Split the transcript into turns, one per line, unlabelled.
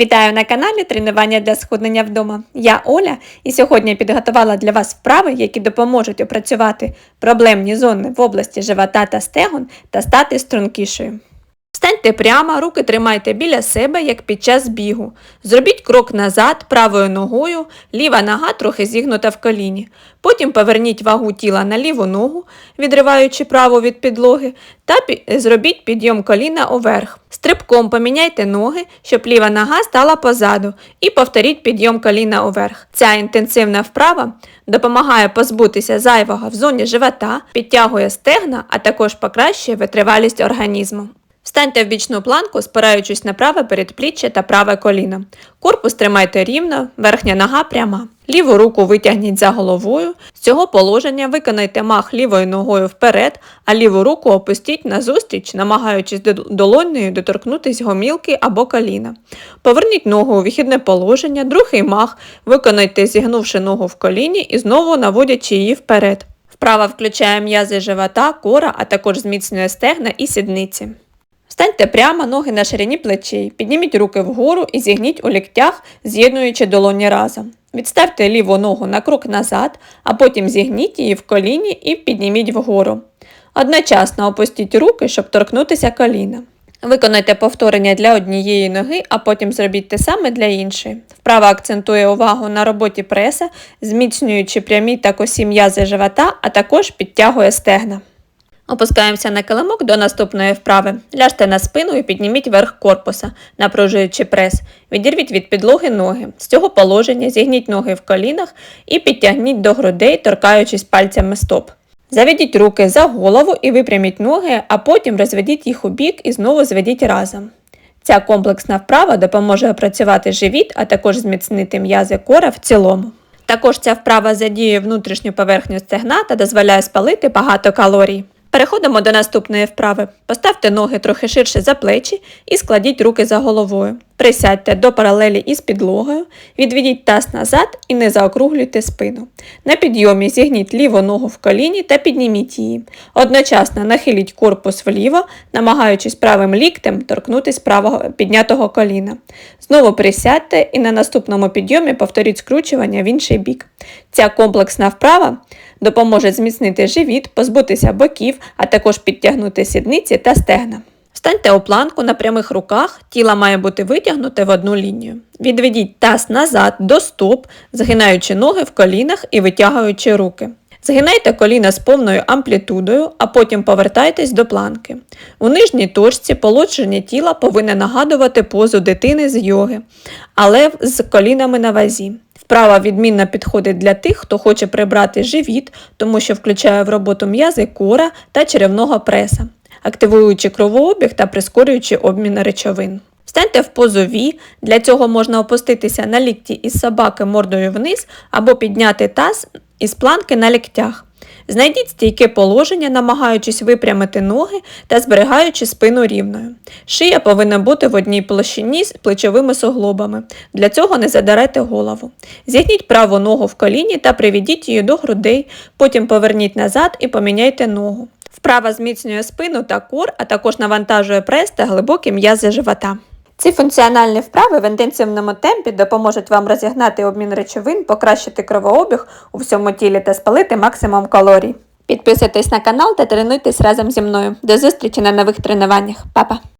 Вітаю на каналі Тренування для схуднення вдома. Я Оля, і сьогодні підготувала для вас вправи, які допоможуть опрацювати проблемні зони в області живота та стегон та стати стрункішою. Встаньте прямо, руки тримайте біля себе, як під час бігу. Зробіть крок назад правою ногою, ліва нога трохи зігнута в коліні. Потім поверніть вагу тіла на ліву ногу, відриваючи праву від підлоги, та зробіть підйом коліна уверх. Стрибком поміняйте ноги, щоб ліва нога стала позаду, і повторіть підйом коліна уверх. Ця інтенсивна вправа допомагає позбутися зайвого в зоні живота, підтягує стегна, а також покращує витривалість організму. Встаньте в бічну планку, спираючись на праве передпліччя та праве коліно. Корпус тримайте рівно, верхня нога пряма. Ліву руку витягніть за головою. З цього положення виконайте мах лівою ногою вперед, а ліву руку опустіть назустріч, намагаючись до- долонею доторкнутись гомілки або коліна. Поверніть ногу у вихідне положення, другий мах виконайте зігнувши ногу в коліні і знову наводячи її вперед. Вправа включає м'язи живота, кора, а також зміцнює стегна і сідниці. Встаньте прямо, ноги на ширині плечей, підніміть руки вгору і зігніть у ліктях, з'єднуючи долоні разом. Відставте ліву ногу на крок назад, а потім зігніть її в коліні і підніміть вгору. Одночасно опустіть руки, щоб торкнутися коліна. Виконайте повторення для однієї ноги, а потім зробіть те саме для іншої. Вправа акцентує увагу на роботі преса, зміцнюючи прямі та косі м'язи живота, а також підтягує стегна. Опускаємося на килимок до наступної вправи. Ляжте на спину і підніміть верх корпуса, напружуючи прес. Відірвіть від підлоги ноги. З цього положення зігніть ноги в колінах і підтягніть до грудей, торкаючись пальцями стоп. Заведіть руки за голову і випряміть ноги, а потім розведіть їх у бік і знову зведіть разом. Ця комплексна вправа допоможе опрацювати живіт, а також зміцнити м'язи кора в цілому. Також ця вправа задіює внутрішню поверхню стегна та дозволяє спалити багато калорій. Переходимо до наступної вправи. Поставте ноги трохи ширше за плечі і складіть руки за головою. Присядьте до паралелі із підлогою, відведіть таз назад і не заокруглюйте спину. На підйомі зігніть ліву ногу в коліні та підніміть її. Одночасно нахиліть корпус вліво, намагаючись правим ліктем торкнутись правого піднятого коліна. Знову присядьте і на наступному підйомі повторіть скручування в інший бік. Ця комплексна вправа допоможе зміцнити живіт, позбутися боків, а також підтягнути сідниці та стегна. Встаньте у планку на прямих руках, тіло має бути витягнуте в одну лінію. Відведіть таз назад до стоп, згинаючи ноги в колінах і витягуючи руки. Згинайте коліна з повною амплітудою, а потім повертайтесь до планки. У нижній точці положення тіла повинне нагадувати позу дитини з йоги, але з колінами на вазі. Вправа відмінно підходить для тих, хто хоче прибрати живіт, тому що включає в роботу м'язи кора та черевного преса, активуючи кровообіг та прискорюючи обмін речовин. Встаньте в позу V, для цього можна опуститися на лікті із собаки мордою вниз або підняти таз із планки на ліктях. Знайдіть стійке положення, намагаючись випрямити ноги та зберігаючи спину рівною. Шия повинна бути в одній площині з плечовими суглобами. Для цього не задарайте голову. Зігніть праву ногу в коліні та приведіть її до грудей, потім поверніть назад і поміняйте ногу. Вправа зміцнює спину та кур, а також навантажує прес та глибокі м'язи живота. Ці функціональні вправи в інтенсивному темпі допоможуть вам розігнати обмін речовин, покращити кровообіг у всьому тілі та спалити максимум калорій. Підписуйтесь на канал та тренуйтесь разом зі мною. До зустрічі на нових тренуваннях. Па-па!